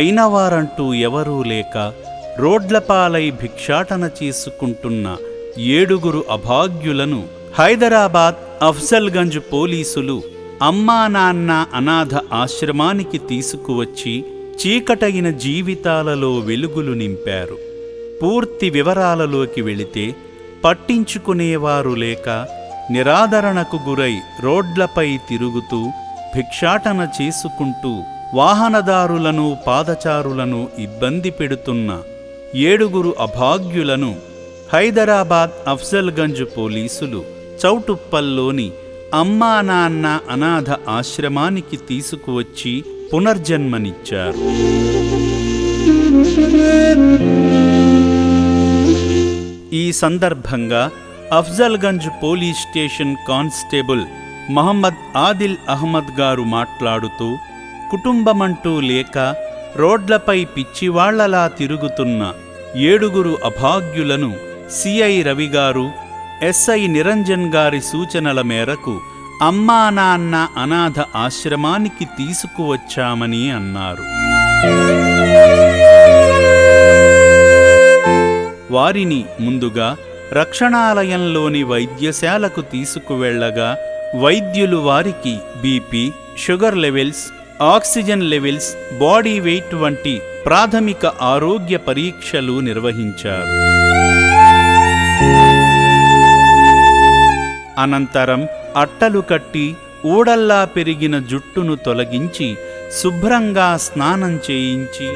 అయినవారంటూ ఎవరూ లేక రోడ్లపాలై భిక్షాటన చేసుకుంటున్న ఏడుగురు అభాగ్యులను హైదరాబాద్ అఫ్జల్గంజ్ పోలీసులు అమ్మా నాన్న అనాథ ఆశ్రమానికి తీసుకువచ్చి చీకటైన జీవితాలలో వెలుగులు నింపారు. పూర్తి వివరాలలోకి వెళితే పట్టించుకునేవారు లేక నిరాదరణకు గురై రోడ్లపై తిరుగుతూ భిక్షాటన చేసుకుంటూ వాహనదారులను పాదచారులను ఇబ్బంది పెడుతున్న ఏడుగురు అభాగ్యులను హైదరాబాద్ అఫ్జల్గంజ్ పోలీసులు చౌటుప్పల్లోని అమ్మా నాన్న అనాథ ఆశ్రమానికి తీసుకువచ్చి పునర్జన్మనిచ్చారు. ఈ సందర్భంగా Afzalgunj police station constable Mohammed Adil Ahmed గారు మాట్లాడుతూ కుటుంబమంటూ లేక రోడ్లపై పిచ్చివాళ్ళలా తిరుగుతున్న ఏడుగురు అభాగ్యులను సిఐ రవిగారు ఎస్ఐ నిరంజన్ గారి సూచనల మేరకు అమ్మా నాన్న అనాథ ఆశ్రమానికి తీసుకువచ్చామని అన్నారు. వారిని ముందుగా రక్షణాలయంలోని వైద్యశాలకు తీసుకువెళ్ళగా వైద్యులు వారికి BP sugar levels oxygen levels body weight వంటి ప్రాథమిక ఆరోగ్య పరీక్షలు నిర్వహించారు. అనంతరం అట్టలు కట్టి ఊడల్లా పెరిగిన జుట్టును తొలగించి శుభ్రంగా స్నానం చేయించి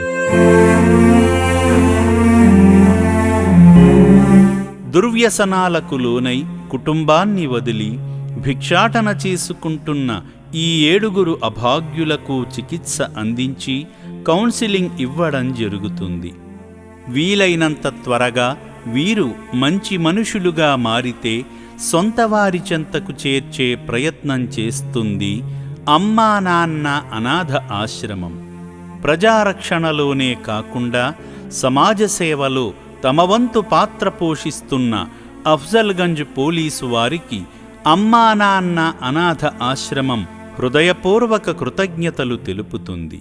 దుర్వ్యసనాలకు లోనై కుటుంబాన్ని వదిలి భిక్షాటన చేసుకుంటున్న ఈ ఏడుగురు అభాగ్యులకు చికిత్స అందించి కౌన్సిలింగ్ ఇవ్వడం జరుగుతుంది. వీలైనంత త్వరగా వీరు మంచి మనుషులుగా మారితే సొంతవారి చెంతకు చేర్చే ప్రయత్నం చేస్తుంది అమ్మా నాన్న అనాథ ఆశ్రమం. ప్రజారక్షణలోనే కాకుండా సమాజ సేవలో తమ వంతు పాత్ర పోషిస్తున్న అఫ్జల్గంజ్ పోలీసు వారికి అమ్మా నాన్న అనాథ ఆశ్రమం హృదయపూర్వక కృతజ్ఞతలు తెలుపుతుంది.